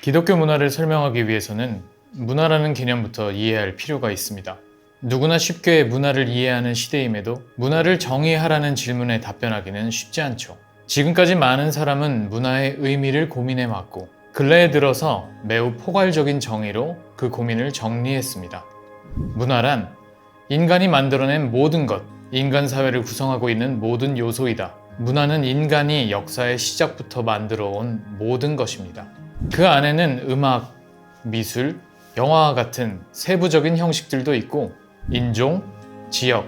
기독교 문화를 설명하기 위해서는 문화라는 개념부터 이해할 필요가 있습니다. 누구나 쉽게 문화를 이해하는 시대임에도 문화를 정의하라는 질문에 답변하기는 쉽지 않죠. 지금까지 많은 사람은 문화의 의미를 고민해 왔고, 근래에 들어서 매우 포괄적인 정의로 그 고민을 정리했습니다. 문화란 인간이 만들어낸 모든 것, 인간 사회를 구성하고 있는 모든 요소이다. 문화는 인간이 역사의 시작부터 만들어 온 모든 것입니다. 그 안에는 음악, 미술, 영화와 같은 세부적인 형식들도 있고 인종, 지역,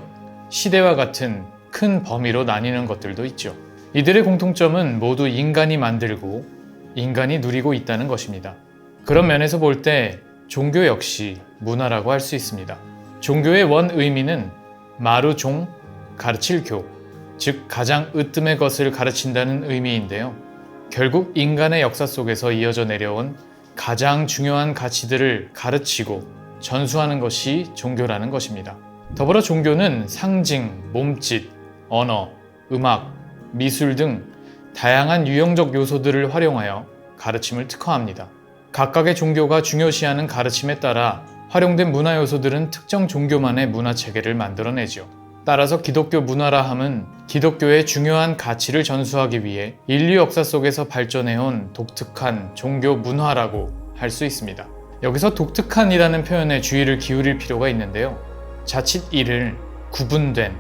시대와 같은 큰 범위로 나뉘는 것들도 있죠. 이들의 공통점은 모두 인간이 만들고 인간이 누리고 있다는 것입니다. 그런 면에서 볼 때 종교 역시 문화라고 할 수 있습니다. 종교의 원 의미는 마루종, 가르칠 교, 즉 가장 으뜸의 것을 가르친다는 의미인데요. 결국 인간의 역사 속에서 이어져 내려온 가장 중요한 가치들을 가르치고 전수하는 것이 종교라는 것입니다. 더불어 종교는 상징, 몸짓, 언어, 음악, 미술 등 다양한 유형적 요소들을 활용하여 가르침을 특화합니다. 각각의 종교가 중요시하는 가르침에 따라 활용된 문화 요소들은 특정 종교만의 문화 체계를 만들어내죠. 따라서 기독교 문화라 함은 기독교의 중요한 가치를 전수하기 위해 인류 역사 속에서 발전해온 독특한 종교 문화라고 할 수 있습니다. 여기서 독특한이라는 표현에 주의를 기울일 필요가 있는데요. 자칫 이를 구분된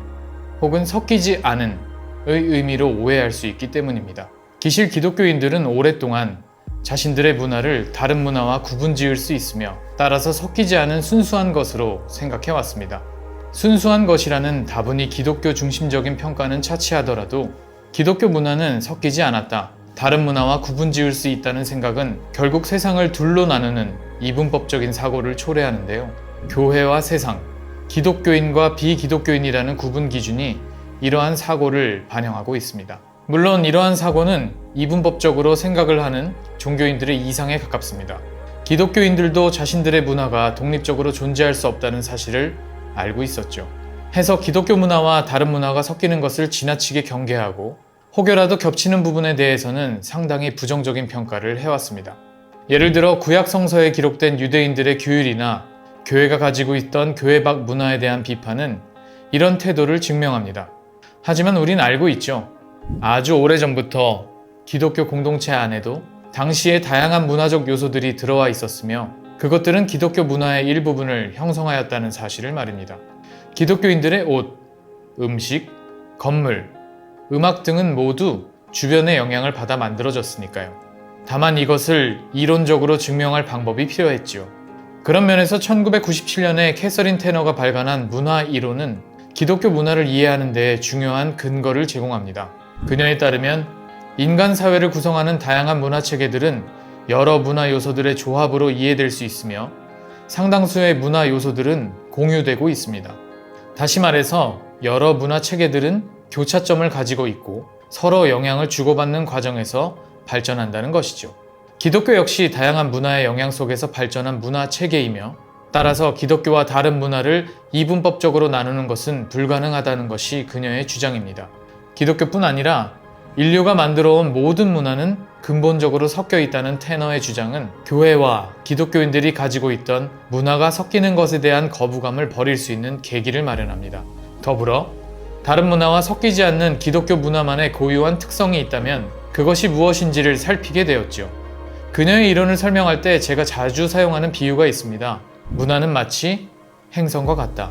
혹은 섞이지 않은 의 의미로 오해할 수 있기 때문입니다. 기실 기독교인들은 오랫동안 자신들의 문화를 다른 문화와 구분 지을 수 있으며 따라서 섞이지 않은 순수한 것으로 생각해 왔습니다. 순수한 것이라는 다분히 기독교 중심적인 평가는 차치하더라도 기독교 문화는 섞이지 않았다. 다른 문화와 구분 지을 수 있다는 생각은 결국 세상을 둘로 나누는 이분법적인 사고를 초래하는데요. 교회와 세상, 기독교인과 비기독교인이라는 구분 기준이 이러한 사고를 반영하고 있습니다. 물론 이러한 사고는 이분법적으로 생각을 하는 종교인들의 이상에 가깝습니다. 기독교인들도 자신들의 문화가 독립적으로 존재할 수 없다는 사실을 알고 있었죠. 해서 기독교 문화와 다른 문화가 섞이는 것을 지나치게 경계하고 혹여라도 겹치는 부분에 대해서는 상당히 부정적인 평가를 해왔습니다. 예를 들어 구약 성서에 기록된 유대인들의 규율이나 교회가 가지고 있던 교회 밖 문화에 대한 비판은 이런 태도를 증명합니다. 하지만 우린 알고 있죠. 아주 오래전부터 기독교 공동체 안에도 당시에 다양한 문화적 요소들이 들어와 있었으며 그것들은 기독교 문화의 일부분을 형성하였다는 사실을 말입니다. 기독교인들의 옷, 음식, 건물, 음악 등은 모두 주변의 영향을 받아 만들어졌으니까요. 다만 이것을 이론적으로 증명할 방법이 필요했지요. 그런 면에서 1997년에 캐서린 테너가 발간한 문화 이론은 기독교 문화를 이해하는 데 중요한 근거를 제공합니다. 그녀에 따르면 인간 사회를 구성하는 다양한 문화 체계들은 여러 문화 요소들의 조합으로 이해될 수 있으며 상당수의 문화 요소들은 공유되고 있습니다. 다시 말해서 여러 문화 체계들은 교차점을 가지고 있고 서로 영향을 주고받는 과정에서 발전한다는 것이죠. 기독교 역시 다양한 문화의 영향 속에서 발전한 문화 체계이며 따라서 기독교와 다른 문화를 이분법적으로 나누는 것은 불가능하다는 것이 그녀의 주장입니다. 기독교뿐 아니라 인류가 만들어온 모든 문화는 근본적으로 섞여 있다는 테너의 주장은 교회와 기독교인들이 가지고 있던 문화가 섞이는 것에 대한 거부감을 버릴 수 있는 계기를 마련합니다. 더불어 다른 문화와 섞이지 않는 기독교 문화만의 고유한 특성이 있다면 그것이 무엇인지를 살피게 되었죠. 그녀의 이론을 설명할 때 제가 자주 사용하는 비유가 있습니다. 문화는 마치 행성과 같다.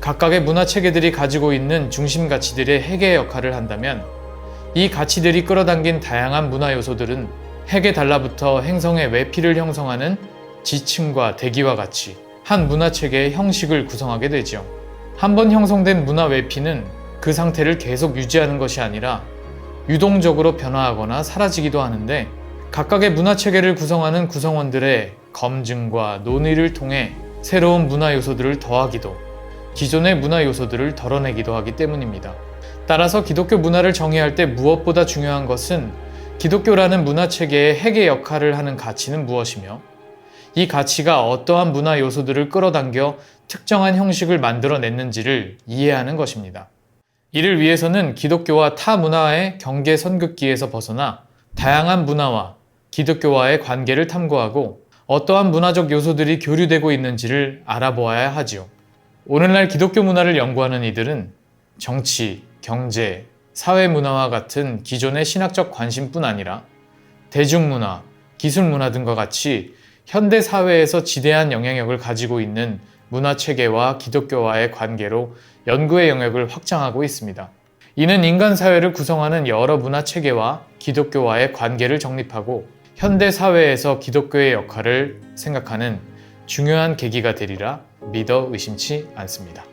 각각의 문화 체계들이 가지고 있는 중심 가치들의 핵의 역할을 한다면 이 가치들이 끌어당긴 다양한 문화 요소들은 핵에 달라붙어 행성의 외피를 형성하는 지층과 대기와 같이 한 문화 체계의 형식을 구성하게 되죠. 한번 형성된 문화 외피는 그 상태를 계속 유지하는 것이 아니라 유동적으로 변화하거나 사라지기도 하는데 각각의 문화 체계를 구성하는 구성원들의 검증과 논의를 통해 새로운 문화 요소들을 더하기도 기존의 문화 요소들을 덜어내기도 하기 때문입니다. 따라서 기독교 문화를 정의할 때 무엇보다 중요한 것은 기독교라는 문화 체계의 핵의 역할을 하는 가치는 무엇이며 이 가치가 어떠한 문화 요소들을 끌어당겨 특정한 형식을 만들어냈는지를 이해하는 것입니다. 이를 위해서는 기독교와 타 문화의 경계 선긋기에서 벗어나 다양한 문화와 기독교와의 관계를 탐구하고 어떠한 문화적 요소들이 교류되고 있는지를 알아보아야 하지요. 오늘날 기독교 문화를 연구하는 이들은 정치, 경제, 사회 문화와 같은 기존의 신학적 관심뿐 아니라 대중문화, 기술문화 등과 같이 현대 사회에서 지대한 영향력을 가지고 있는 문화 체계와 기독교와의 관계로 연구의 영역을 확장하고 있습니다. 이는 인간 사회를 구성하는 여러 문화 체계와 기독교와의 관계를 정립하고 현대 사회에서 기독교의 역할을 생각하는 중요한 계기가 되리라 믿어 의심치 않습니다.